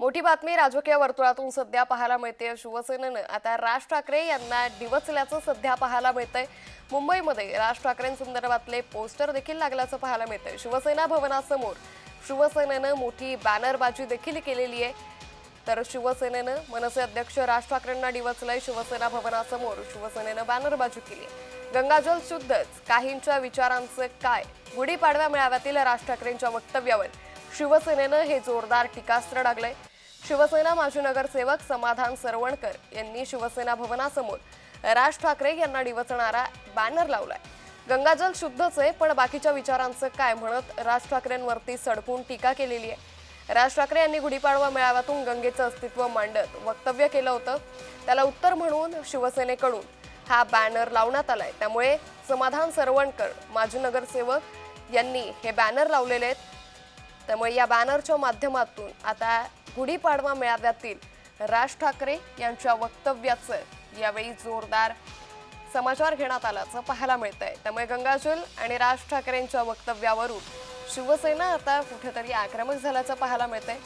मोठी बातमी राजकीय वर्तुळातून सध्या पाहायला मिळते. शिवसेनेनं आता राज ठाकरे यांना डिवचल्याचं सध्या पाहायला मिळतंय. मुंबईमध्ये राज ठाकरेंसंदर्भातले पोस्टर देखील लागल्याचं पाहायला मिळतंय. शिवसेना भवनासमोर शिवसेनेनं मोठी बॅनरबाजी देखील केलेली आहे. तर शिवसेनेनं मनसे अध्यक्ष राज ठाकरेंना डिवचलंय. शिवसेना भवनासमोर शिवसेनेनं बॅनरबाजी केली आहे. गंगाजल शुद्धच काहींच्या विचारांचं काय? गुढीपाडव्या मेळाव्यातील राज ठाकरेंच्या वक्तव्यावर शिवसेनेनं हे जोरदार टीकास्त्र डागलंय. शिवसेना माजी नगरसेवक समाधान सरवणकर यांनी शिवसेना भवनासमोर राज ठाकरे यांना डिवचणारा बॅनर लावलाय. गंगाजल शुद्धच आहे पण बाकीच्या विचारांचं काय म्हणत राज ठाकरेंवरती सडकून टीका केलेली आहे. राज ठाकरे यांनी गुढीपाडवा मेळाव्यातून गंगेचं अस्तित्व मांडत वक्तव्य केलं होतं. त्याला उत्तर म्हणून शिवसेनेकडून हा बॅनर लावण्यात आलाय. त्यामुळे समाधान सरवणकर माजी नगरसेवक यांनी हे बॅनर लावलेले आहेत. त्यामुळे या बॅनरच्या माध्यमातून आता गुढीपाडवा मेळाव्यातील राज ठाकरे यांच्या वक्तव्याचं यावेळी जोरदार समाचार घेण्यात आल्याचं पाहायला मिळत आहे त्यामुळे गंगाजल आणि राज ठाकरेंच्या वक्तव्यावरून शिवसेना आता कुठेतरी आक्रमक झाल्याचं पाहायला मिळतंय.